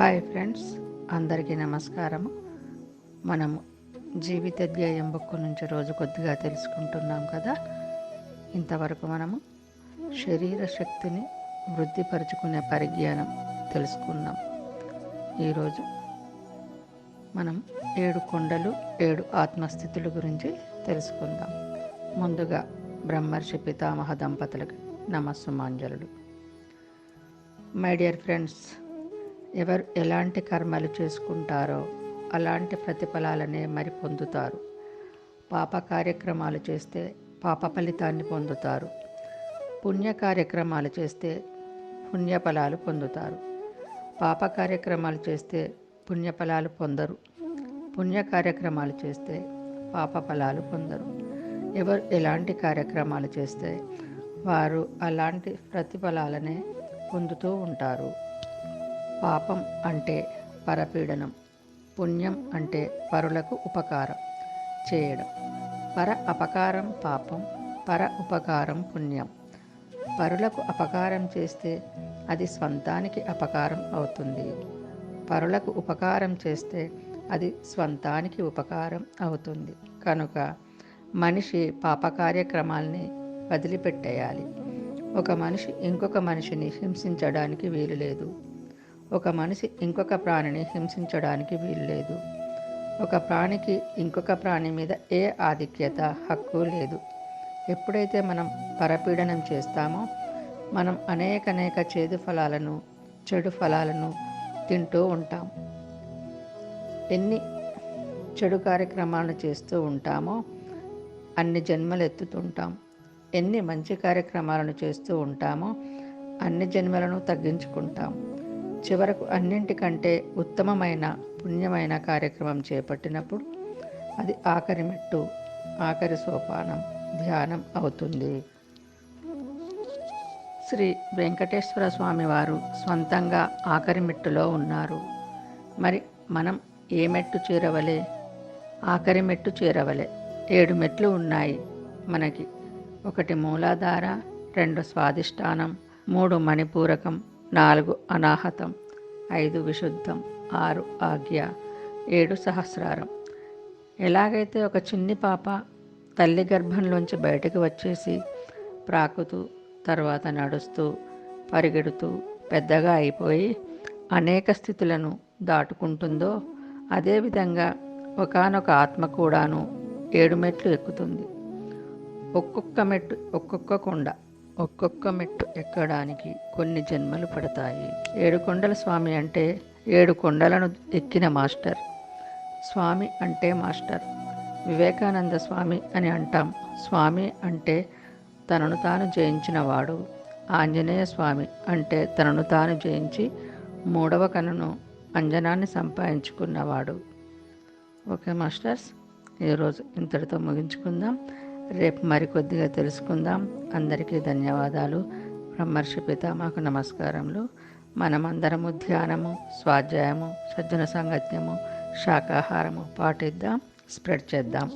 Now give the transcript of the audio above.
Hi friends అందరికీ నమస్కారము. మనము జీవిత ధ్యేయం బుక్ నుంచి రోజు కొద్దిగా తెలుసుకుంటున్నాం కదా. ఇంతవరకు మనము శరీర శక్తిని వృద్ధిపరుచుకునే పరిజ్ఞానం తెలుసుకున్నాం ఈరోజు మనం ఏడు కొండలు ఏడు ఆత్మస్థితుల గురించి తెలుసుకుందాం. ముందుగా బ్రహ్మర్షి పితామహ దంపతులకు నమస్సుమాంజలుడు మై డియర్ ఫ్రెండ్స్ ఎవరు ఎలాంటి కర్మలు చేసుకుంటారో అలాంటి ప్రతిఫలాలనే మరి పొందుతారు. పాప కార్యక్రమాలు చేస్తే పాప ఫలితాన్ని పొందుతారు. పుణ్య కార్యక్రమాలు చేస్తే పుణ్యఫలాలు పొందుతారు. పాప కార్యక్రమాలు చేస్తే పుణ్యఫలాలు పొందరు. పుణ్య కార్యక్రమాలు చేస్తే పాప ఫలాలు పొందరు. ఎవరు ఎలాంటి కార్యక్రమాలు చేస్తే వారు అలాంటి ప్రతిఫలాలనే పొందుతూ ఉంటారు. పాపం అంటే పరపీడనం పుణ్యం అంటే పరులకు ఉపకారం చేయడం. పర అపకారం పాపం పర ఉపకారం పుణ్యం. పరులకు అపకారం చేస్తే అది స్వంతానికి అపకారం అవుతుంది. పరులకు ఉపకారం చేస్తే అది స్వంతానికి ఉపకారం అవుతుంది. కనుక మనిషి పాప కార్యక్రమాల్ని వదిలిపెట్టేయాలి. ఒక మనిషి ఇంకొక మనిషిని హింసించడానికి వీలు లేదు. ఒక మనిషి ఇంకొక ప్రాణిని హింసించడానికి వీలు లేదు ఒక ప్రాణికి ఇంకొక ప్రాణి మీద ఏ ఆధిక్యత హక్కు లేదు. ఎప్పుడైతే మనం పరపీడనం చేస్తామో మనం అనేక అనేక చేదు ఫలాలను చెడు ఫలాలను తింటూ ఉంటాం. ఎన్ని చెడు కార్యక్రమాలను చేస్తూ ఉంటామో అన్ని జన్మలు ఎత్తుతుంటాం. ఎన్ని మంచి కార్యక్రమాలను చేస్తూ ఉంటామో అన్ని జన్మలను తగ్గించుకుంటాం. చివరకు అన్నింటికంటే ఉత్తమమైన పుణ్యమైన కార్యక్రమం చేపట్టినప్పుడు అది ఆఖరి మెట్టు ఆఖరి సోపానం ధ్యానం అవుతుంది. శ్రీ వెంకటేశ్వర స్వామి వారు స్వంతంగా ఆఖరి మెట్టులో ఉన్నారు. మరి మనం ఏ మెట్టు చేరవలే? ఆఖరి మెట్టు చేరవలే. ఏడు మెట్లు ఉన్నాయి మనకి. ఒకటి మూలాధార రెండు స్వాదిష్టానం మూడు మణిపూరకం నాలుగు అనాహతం ఐదు విశుద్ధం ఆరు ఆజ్ఞ ఏడు సహస్రారం. ఎలాగైతే ఒక చిన్ని పాప తల్లి గర్భంలోంచి బయటకు వచ్చేసి ప్రాకుతూ తర్వాత నడుస్తూ పరిగెడుతూ పెద్దగా అయిపోయి అనేక స్థితులను దాటుకుంటుందో అదేవిధంగా ఒకానొక ఆత్మ కూడాను ఏడు మెట్లు ఎక్కుతుంది. ఒక్కొక్క మెట్టు ఒక్కొక్క కొండ. ఒక్కొక్క మెట్టు ఎక్కడానికి కొన్ని జన్మలు పడతాయి. ఏడుకొండల స్వామి అంటే ఏడు కొండలను ఎక్కిన మాస్టర్. స్వామి అంటే మాస్టర్. వివేకానంద స్వామి అని అంటాం. స్వామి అంటే తనను తాను జయించినవాడు ఆంజనేయ స్వామి అంటే తనను తాను జయించి మూడవ కనును అంజనాన్ని సంపాదించుకున్నవాడు. ఓకే మాస్టర్స్ ఈరోజు ఇంతటితో ముగించుకుందాం. రేపు మరికొద్దిగా తెలుసుకుందాం. అందరికీ ధన్యవాదాలు. బ్రహ్మర్షి పితామాకు నమస్కారములు. మనమందరము ధ్యానము స్వాధ్యాయము సజ్జన సంగత్యము శాకాహారము పాటిద్దాం స్ప్రెడ్ చేద్దాం.